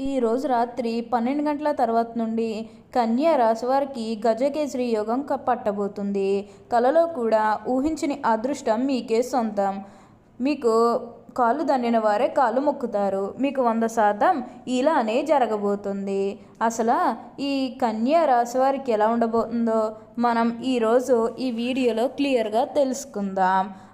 ఈరోజు రాత్రి పన్నెండు గంటల తర్వాత నుండి కన్యా రాశివారికి గజకేసరి యోగం క- పట్టబోతుంది. కలలో కూడా ఊహించని అదృష్టం మీకే సొంతం. మీకు కాళ్ళు దండిన వారే కాళ్ళు మొక్కుతారు. మీకు వంద శాతం ఇలానే జరగబోతుంది. అసలు ఈ కన్యా రాశి వారికి ఎలా ఉండబోతుందో మనం ఈరోజు ఈ వీడియోలో క్లియర్గా తెలుసుకుందాం.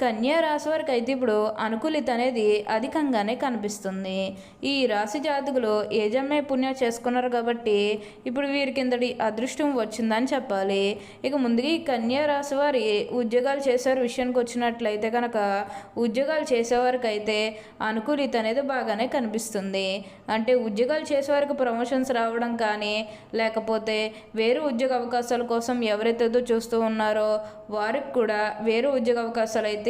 కన్యా రాశి వారికి అయితే ఇప్పుడు అనుకూలిత అనేది అధికంగానే కనిపిస్తుంది. ఈ రాశి జాతకులు ఏజమ్మే పుణ్యం చేసుకున్నారు కాబట్టి ఇప్పుడు వీరి కిందటి అదృష్టం వచ్చిందని చెప్పాలి. ఇక ముందుగా ఈ కన్యా రాశి వారి ఉద్యోగాలు చేసేవారి విషయానికి వచ్చినట్లయితే కనుక ఉద్యోగాలు చేసేవారికి అయితే అనుకూలిత అనేది బాగానే కనిపిస్తుంది. అంటే ఉద్యోగాలు చేసేవారికి ప్రమోషన్స్ రావడం కానీ లేకపోతే వేరే ఉద్యోగ అవకాశాల కోసం ఎవరైతే చూస్తూ ఉన్నారో వారికి కూడా వేరే ఉద్యోగ అవకాశాలు అయితే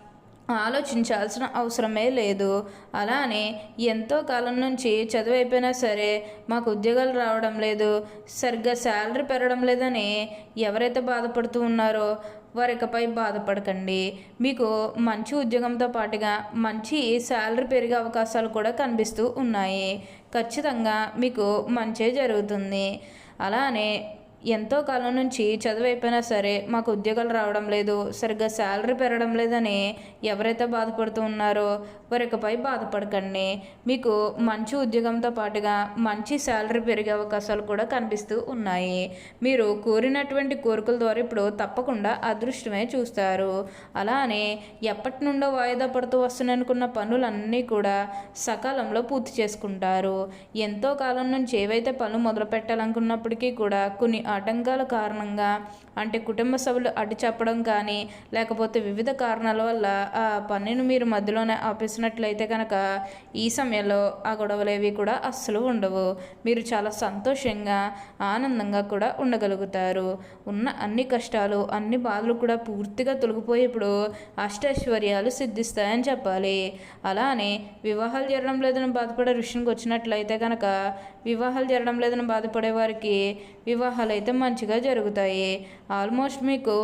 ఆలోచించాల్సిన అవసరమే లేదు. అలానే ఎంతో కాలం నుంచి చదువు అయిపోయినా సరే మాకు ఉద్యోగాలు రావడం లేదు. సరిగ్గా శాలరీ పెరగడం లేదని ఎవరైతే బాధపడుతూ ఉన్నారో వారికపై బాధపడకండి. మీకు మంచి ఉద్యోగంతో పాటుగా మంచి శాలరీ పెరిగే అవకాశాలు కూడా కనిపిస్తూ ఉన్నాయి. ఖచ్చితంగా మీకు మంచే జరుగుతుంది. అలానే ఎంతో కాలం నుంచి చదువు అయిపోయినా సరే మాకు ఉద్యోగాలు రావడం లేదు సరిగ్గా శాలరీ పెరగడం లేదని ఎవరైతే బాధపడుతూ ఉన్నారో వారికపై బాధపడకండి. మీకు మంచి ఉద్యోగంతో పాటుగా మంచి శాలరీ పెరిగే అవకాశాలు కూడా కనిపిస్తూ ఉన్నాయి. మీరు కోరినటువంటి కోరికల ద్వారా ఇప్పుడు తప్పకుండా అదృష్టమే చూస్తారు. అలానే ఎప్పటి నుండో వాయిదా పడుతూ వస్తున్నాయనుకున్న పనులన్నీ కూడా సకాలంలో పూర్తి చేసుకుంటారు. ఎంతో కాలం నుంచి ఏవైతే పనులు మొదలు పెట్టాలనుకున్నప్పటికీ కూడా కొన్ని ఆటంకాల కారణంగా అంటే కుటుంబ సభ్యులు అడ్డు చెప్పడం కానీ లేకపోతే వివిధ కారణాల వల్ల ఆ పనిని మీరు మధ్యలోనే ఆపేసినట్లయితే కనుక ఈ సమయంలో ఆ గొడవలు ఏవి కూడా అస్సలు ఉండవు. మీరు చాలా సంతోషంగా ఆనందంగా కూడా ఉండగలుగుతారు. ఉన్న అన్ని కష్టాలు అన్ని బాధలు కూడా పూర్తిగా తొలగిపోయేప్పుడు అష్టైశ్వర్యాలు సిద్ధిస్తాయని చెప్పాలి. అలానే వివాహాలు జరగడం లేదని బాధపడే ఋషికి వచ్చినట్లయితే కనుక వివాహాలు జరగడం లేదని బాధపడే వారికి వివాహాలు అయితే మంచిగా జరుగుతాయి. ఆల్మోస్ట్ మీకు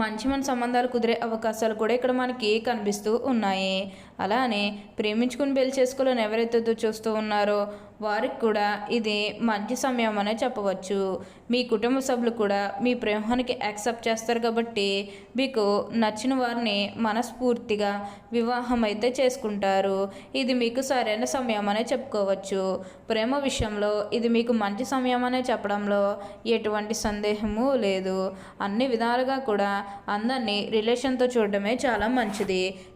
మంచి మంచి సంబంధాలు కుదిరే అవకాశాలు కూడా ఇక్కడ మనకి కనిపిస్తూ ఉన్నాయి. అలానే ప్రేమించుకుని పెళ్ళి చేసుకోవాలని ఎవరైతే చూస్తూ ఉన్నారో వారికి కూడా ఇది మంచి సమయం అనే చెప్పవచ్చు. మీ కుటుంబ సభ్యులు కూడా మీ ప్రేమానికి యాక్సెప్ట్ చేస్తారు కాబట్టి మీకు నచ్చిన వారిని మనస్ఫూర్తిగా వివాహం అయితే చేసుకుంటారు. ఇది మీకు సరైన సమయం అనే చెప్పుకోవచ్చు. ప్రేమ విషయంలో ఇది మీకు మంచి సమయం అనే చెప్పడంలో ఎటువంటి సందేహము లేదు. అన్ని విధాలుగా కూడా అందరినీ రిలేషన్తో చూడడమే చాలా మంచిది.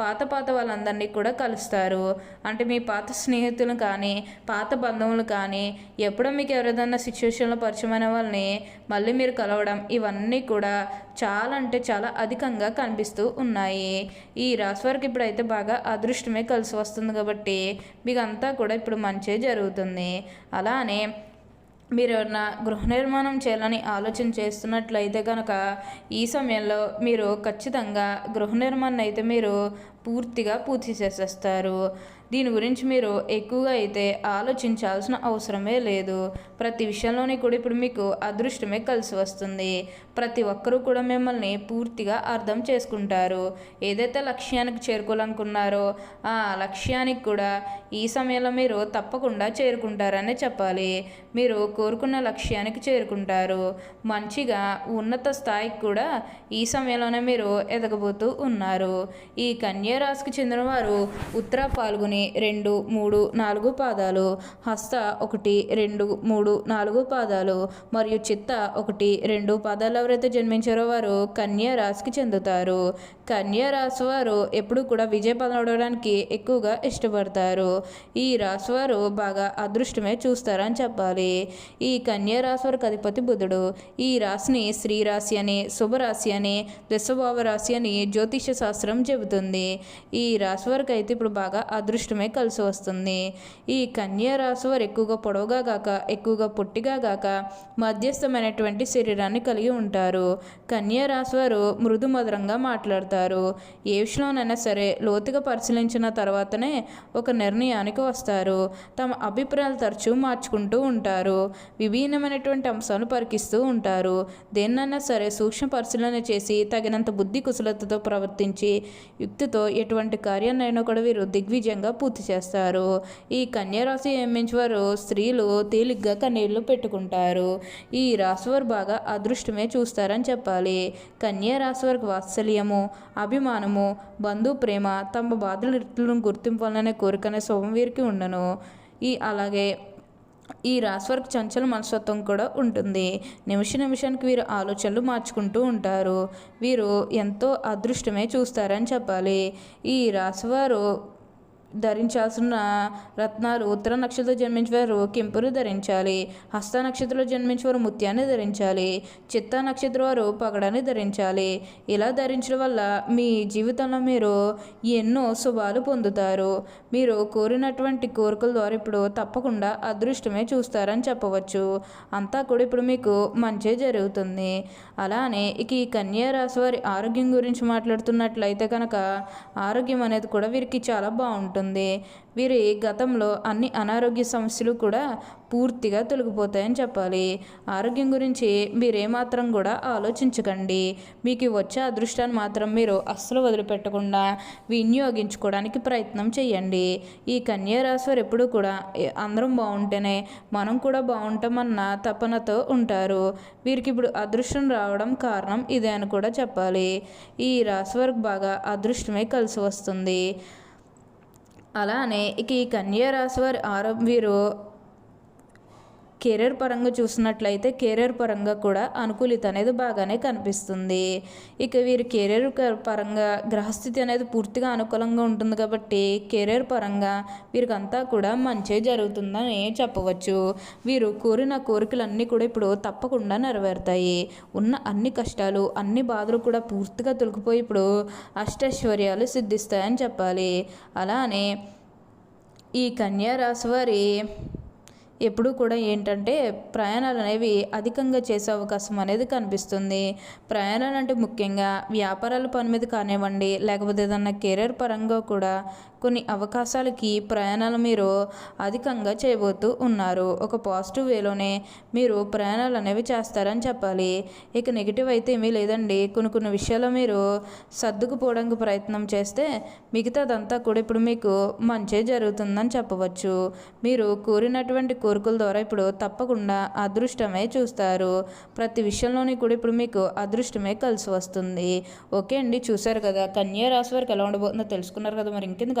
పాత పాత వాళ్ళందరినీ కూడా కలుస్తారు. అంటే మీ పాత స్నేహితులు కానీ పాత బంధువులు కానీ ఎప్పుడో మీకు ఎవరిదన్నా సిచ్యువేషన్లో పరిచయమైన వాళ్ళని మళ్ళీ మీరు కలవడం ఇవన్నీ కూడా చాలా అంటే చాలా అధికంగా కనిపిస్తూ ఉన్నాయి. ఈ రాశి వారికి ఇప్పుడైతే బాగా అదృష్టమే కలిసి వస్తుంది కాబట్టి మీకు అంతా కూడా ఇప్పుడు మంచే జరుగుతుంది. అలానే మీరు ఏమన్నా గృహ నిర్మాణం చేయాలని ఆలోచన చేస్తున్నట్లయితే కనుక ఈ సమయంలో మీరు ఖచ్చితంగా గృహ నిర్మాణం అయితే మీరు పూర్తిగా పూర్తి చేసేస్తారు. దీని గురించి మీరు ఎక్కువగా అయితే ఆలోచించాల్సిన అవసరమే లేదు. ప్రతి విషయంలోనే కూడా ఇప్పుడు మీకు అదృష్టమే కలిసి వస్తుంది. ప్రతి ఒక్కరూ కూడా మిమ్మల్ని పూర్తిగా అర్థం చేసుకుంటారు. ఏదైతే లక్ష్యానికి చేరుకోవాలనుకున్నారో ఆ లక్ష్యానికి కూడా ఈ సమయంలో మీరు తప్పకుండా చేరుకుంటారనే చెప్పాలి. మీరు కోరుకున్న లక్ష్యానికి చేరుకుంటారు. మంచిగా ఉన్నత స్థాయికి కూడా ఈ సమయంలోనే మీరు ఎదగబోతూ ఉన్నారు. ఈ కన్యా రాశికి చెందిన వారు ఉత్తర పాల్గొని రెండు మూడు నాలుగు పాదాలు హస్త ఒకటి రెండు మూడు నాలుగు పాదాలు మరియు చిత్త ఒకటి రెండు పాదాలు ఎవరైతే జన్మించారో వారు కన్యా రాశికి చెందుతారు. కన్యా రాశి వారు ఎప్పుడు కూడా విజయ పదవడానికి ఎక్కువగా ఇష్టపడతారు. ఈ రాశి వారు బాగా అదృష్టమే చూస్తారని చెప్పాలి. ఈ కన్యా రాశి వారికి అధిపతి బుధుడు. ఈ రాశిని శ్రీ రాశి అని శుభరాశి అని దశభావ రాశి అని జ్యోతిష శాస్త్రం చెబుతుంది. ఈ రాశి వారికి అయితే ఇప్పుడు బాగా అదృష్టం అదృష్టమే కలిసి వస్తుంది. ఈ కన్యా రాశి వారు ఎక్కువగా పొడవుగా గాక ఎక్కువగా పొట్టిగా గాక మధ్యస్థమైనటువంటి శరీరాన్ని కలిగి ఉంటారు. కన్యా రాశి వారు మృదు మధురంగా మాట్లాడతారు. ఏ విషయంలోనైనా సరే లోతుగా పరిశీలించిన తర్వాతనే ఒక నిర్ణయానికి వస్తారు. తమ అభిప్రాయాలు తరచూ మార్చుకుంటూ ఉంటారు. విభిన్నమైనటువంటి అంశాలు పరికిస్తూ ఉంటారు. దేన్నైనా సరే సూక్ష్మ పరిశీలన చేసి తగినంత బుద్ధి కుశలతతో ప్రవర్తించి యుక్తితో ఎటువంటి కార్యాన్నైనా కూడా వీరు దిగ్విజయంగా పూర్తి చేస్తారు. ఈ కన్యారాశి ఏమించి వారు స్త్రీలు తేలిగ్గా కన్నీళ్ళు పెట్టుకుంటారు. ఈ రాశి వారు బాగా అదృష్టమే చూస్తారని చెప్పాలి. కన్యా రాశి వారికి వాత్సల్యము అభిమానము బంధు ప్రేమ తమ బాధలను గుర్తింపాలనే కోరికనే శుభం వీరికి ఉండను. ఈ అలాగే ఈ రాశి వారికి చంచల మనస్తత్వం కూడా ఉంటుంది. నిమిష నిమిషానికి వీరు ఆలోచనలు మార్చుకుంటూ ఉంటారు. వీరు ఎంతో అదృష్టమే చూస్తారని చెప్పాలి. ఈ రాశివారు ధరించాల్సిన రత్నాలు. ఉత్తర నక్షత్రంలో జన్మించేవారు కెంపును ధరించాలి. హస్త నక్షత్రంలో జన్మించేవారు ముత్యాన్ని ధరించాలి. చిత్త నక్షత్రం వారు పగడాన్ని ధరించాలి. ఇలా ధరించడం వల్ల మీ జీవితంలో మీరు ఎన్నో శుభాలు పొందుతారు. మీరు కోరినటువంటి కోరికల ద్వారా ఇప్పుడు తప్పకుండా అదృష్టమే చూస్తారని చెప్పవచ్చు. అంతా కూడా ఇప్పుడు మీకు మంచి జరుగుతుంది. అలానే ఇక ఈ కన్యా రాశి వారి ఆరోగ్యం గురించి మాట్లాడుతున్నట్లయితే కనుక ఆరోగ్యం అనేది కూడా వీరికి చాలా బాగుంటుంది. ఉంటుంది వీరి గతంలో అన్ని అనారోగ్య సమస్యలు కూడా పూర్తిగా తొలగిపోతాయని చెప్పాలి. ఆరోగ్యం గురించి మీరేమాత్రం కూడా ఆలోచించకండి. మీకు వచ్చే అదృష్టాన్ని మాత్రం మీరు అస్సలు వదిలిపెట్టకుండా వినియోగించుకోవడానికి ప్రయత్నం చేయండి. ఈ కన్యా రాశి వారు ఎప్పుడూ కూడా అందరం బాగుంటేనే మనం కూడా బాగుంటామన్న తపనతో ఉంటారు. వీరికి ఇప్పుడు అదృష్టం రావడం కారణం ఇదే అని కూడా చెప్పాలి. ఈ రాశి వారికి బాగా అదృష్టమే కలిసి వస్తుంది. అలానే ఇక ఈ కన్యా రాశి వారి ఆరో వీరు కెరీర్ పరంగా చూసినట్లయితే కెరీర్ పరంగా కూడా అనుకూలిత అనేది బాగానే కనిపిస్తుంది. ఇక వీరి కెరీర్ పరంగా గ్రహస్థితి అనేది పూర్తిగా అనుకూలంగా ఉంటుంది కాబట్టి కెరీర్ పరంగా వీరికంతా కూడా మంచి జరుగుతుందని చెప్పవచ్చు. వీరు కోరిన కోరికలన్నీ కూడా ఇప్పుడు తప్పకుండా నెరవేరుతాయి. ఉన్న అన్ని కష్టాలు అన్ని బాధలు కూడా పూర్తిగా తొలగిపోయి ఇప్పుడు అష్టైశ్వర్యాలు సిద్ధిస్తాయని చెప్పాలి. అలానే ఈ కన్యా రాశి వారి ఎప్పుడూ కూడా ఏంటంటే ప్రయాణాలు అనేవి అధికంగా చేసే అవకాశం అనేది కనిపిస్తుంది. ప్రయాణాలు అంటే ముఖ్యంగా వ్యాపారాల పని మీద కానివ్వండి లేకపోతే ఏదన్నా కెరీర్ పరంగా కూడా కొన్ని అవకాశాలకి ప్రయాణాలు మీరు అధికంగా చేయబోతూ ఉన్నారు. ఒక పాజిటివ్ వేలోనే మీరు ప్రయాణాలు అనేవి చేస్తారని చెప్పాలి. ఇక నెగిటివ్ అయితే ఏమీ లేదండి. కొన్ని కొన్ని విషయాలు మీరు సర్దుకుపోవడానికి ప్రయత్నం చేస్తే మిగతాదంతా కూడా ఇప్పుడు మీకు మంచి జరుగుతుందని చెప్పవచ్చు. మీరు కోరినటువంటి కోరికల ద్వారా ఇప్పుడు తప్పకుండా అదృష్టమే చూస్తారు. ప్రతి విషయంలోని కూడా ఇప్పుడు మీకు అదృష్టమే కలిసి వస్తుంది. ఓకే అండి. చూశారు కదా. కన్యా రాశి వారికి ఎలా ఉండబోతుందో తెలుసుకున్నారు కదా. మరి ఇంకెందుకు